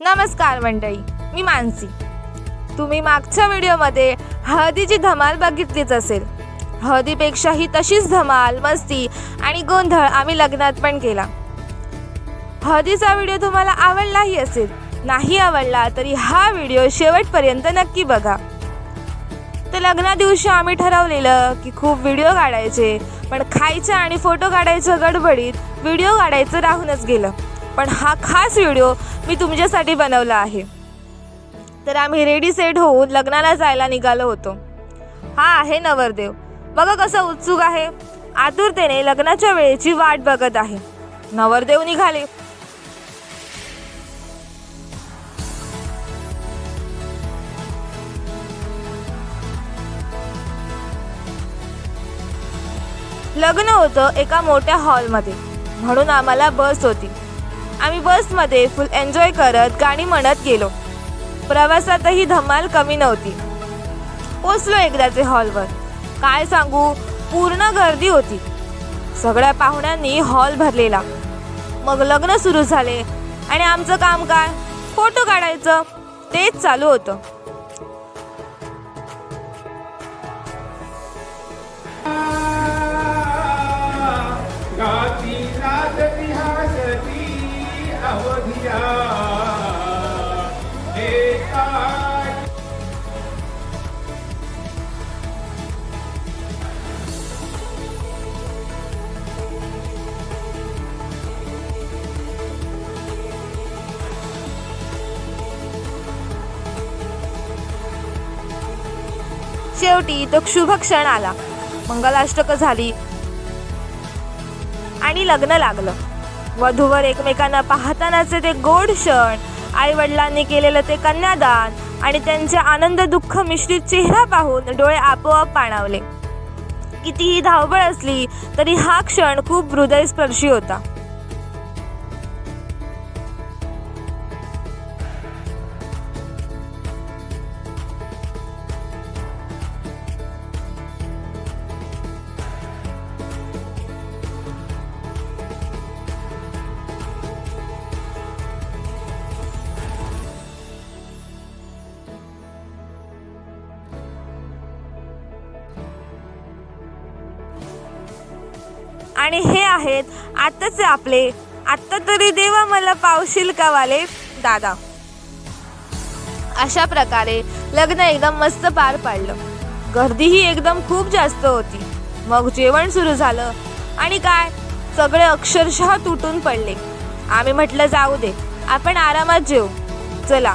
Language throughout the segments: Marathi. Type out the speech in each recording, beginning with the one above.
नमस्कार मंडळी मी मानसी. तुम्ही मागच्या व्हिडिओमध्ये हळदीची धमाल बघितलीच असेल. हळदीपेक्षाही तशीच धमाल मस्ती आणि गोंधळ आम्ही लग्नात पण केला. हळदीचा व्हिडिओ तुम्हाला आवडलाही असेल नाही आवडला तरी हा व्हिडिओ शेवटपर्यंत नक्की बघा. तर लग्ना दिवशी आम्ही ठरवलेलं की खूप व्हिडिओ काढायचे पण खायचं आणि फोटो काढायचं गडबडीत व्हिडिओ काढायचं राहूनच गेलं. पण हा खास व्हिडिओ मी तुमच्यासाठी बनवला आहे. तर आम्ही रेडी सेट होऊन लग्नाला जायला निघालो होतो. हा आहे नवरदेव. बघा कसं उत्सुक आहे. आतुरतेने लग्नाच्या वेळेची वाट बघत आहे. नवरदेव निघाले. लग्न होतं एका मोठ्या हॉलमध्ये म्हणून आम्हाला बस होती. आम्ही बसमध्ये फुल एन्जॉय करत गाणी म्हणत गेलो. प्रवासातही धमाल कमी नव्हती. पोचलो एकदाचे हॉलवर काय सांगू? पूर्ण गर्दी होती. सगळ्या पाहुण्यांनी हॉल भरलेला. मग लग्न सुरू झाले. आणि आमचं काम काय फोटो काढायचं तेच चालू होतं. शेवटी तो शुभ क्षण आला. मंगलाष्टक झाली. आणि लग्न लागलं. वधूवर एकमेकांना पाहतानाचे ते गोड क्षण आई वडिलांनी केलेलं ते कन्यादान आणि त्यांचे आनंद दुःख मिश्रित चेहरा पाहून डोळे आपोआप पाणावले. कितीही धावपळ असली तरी हा क्षण खूप हृदयस्पर्शी होता. आणि हे आहेत आत्ताचे आपले आत्ता तरी देवा मला पावशील का वाले दादा. अशा प्रकारे लग्न एकदम मस्त पार पाडलं. गर्दीही एकदम खूप जास्त होती. मग जेवण सुरू झालं. आणि काय सगळे अक्षरशः तुटून पडले. आम्ही म्हटलं जाऊ दे आपण आरामात जेऊ. चला.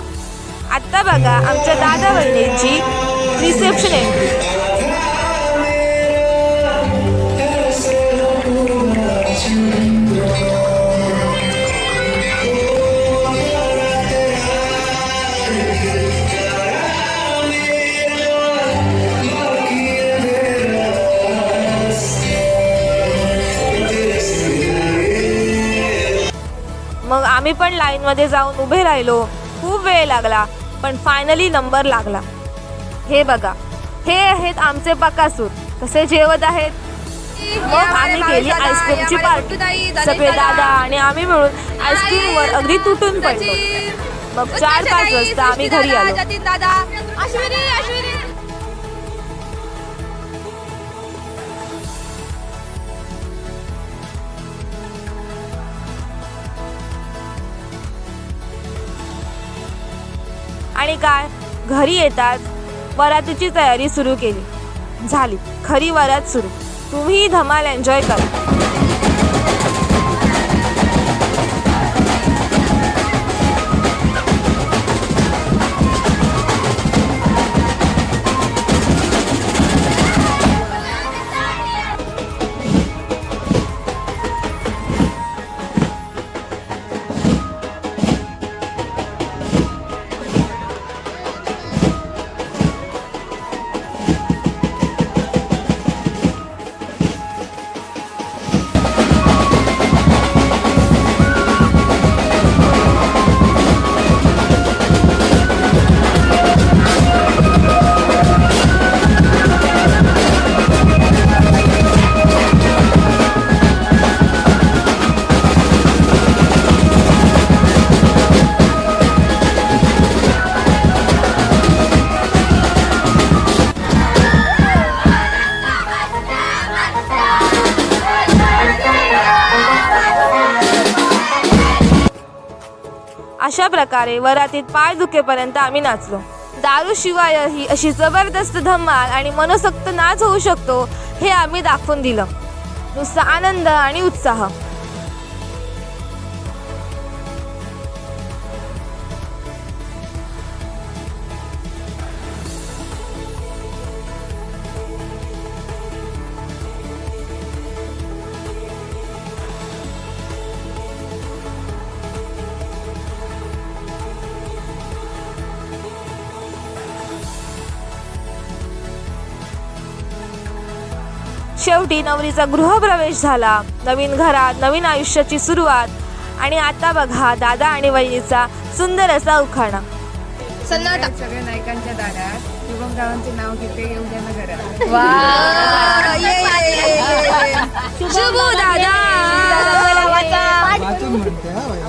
आत्ता बघा आमच्या दादा बहिणीची रिसेप्शन एंट्री आम्ही पण लाईनमध्ये जाऊन उभे राहिलो. खूप वेळ लागला पण फायनली नंबर लागला. हे बघा हे आहेत आमचे बकासूर कसे जेवत आहेत? मग आम्ही केली आईस्क्रीमची पार्टी सगळे दादा आणि आम्ही मिळून आईस्क्रीमवर अगदी तुटून पडलो. मग चार पाच वाजता आम्ही घरी आलो. आणि काय? घरी येतात वरातीची तयारी सुरू केली. झाली. खरी वरात सुरू. तुम्ही धमाल एन्जॉय करा. अशा प्रकारे वरातीत पाय दुखेपर्यंत आम्ही नाचलो. दारूशिवाय ही अशी जबरदस्त धमाल आणि मनसोक्त नाच होऊ शकतो हे आम्ही दाखवून दिलं. नुसता आनंद आणि उत्साह. शेवटी नवरीचा गृहप्रवेश झाला. नवीन घरात नवीन आयुष्याची सुरुवात. आणि आता बघा दादा आणि वहिनीचा सुंदर असा उखाणा. सन्नाटा. सगळ्या नायकांच्या दारात शुभमरावांचे नाव घेते शुभू दादा. वाचून म्हणते हा बाई.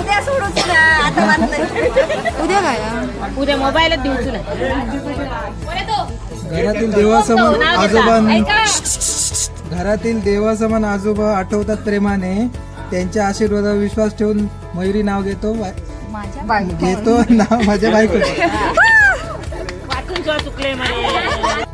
उद्या सोडूच ना आता वाद नाही उद्या काय? उद्या मोबाईलच देऊ तुला. घरातील देवासमान आजोबा घरातील देवासमान आजोबा आठवतात प्रेमाने. त्यांच्या आशीर्वादावर विश्वास ठेवून मयुरी नाव घेतो. घेतो नाव माझ्या बायको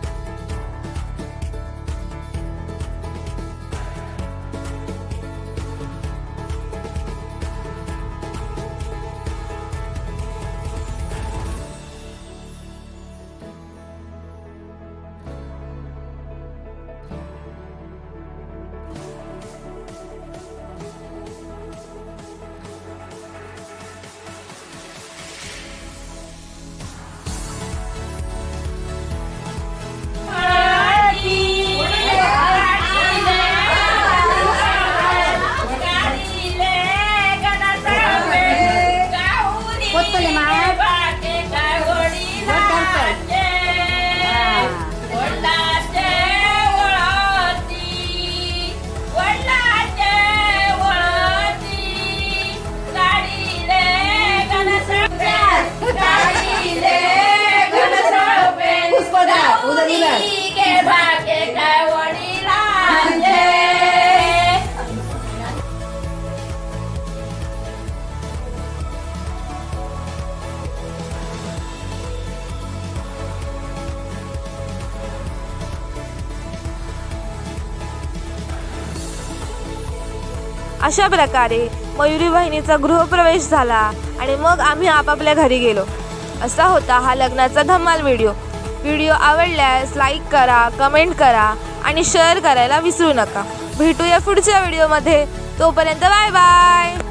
अशा प्रकारे मयुरी बहिणीचा गृहप्रवेश झाला आणि मग आम्ही आपापल्या घरी गेलो. असा होता हा लग्नाचा धमाल व्हिडिओ. व्हिडिओ आवडल्यास लाईक करा कमेंट करा आणि शेअर करायला विसरू नका. भेटूया पुढच्या व्हिडिओमध्ये. तोपर्यंत बाय बाय.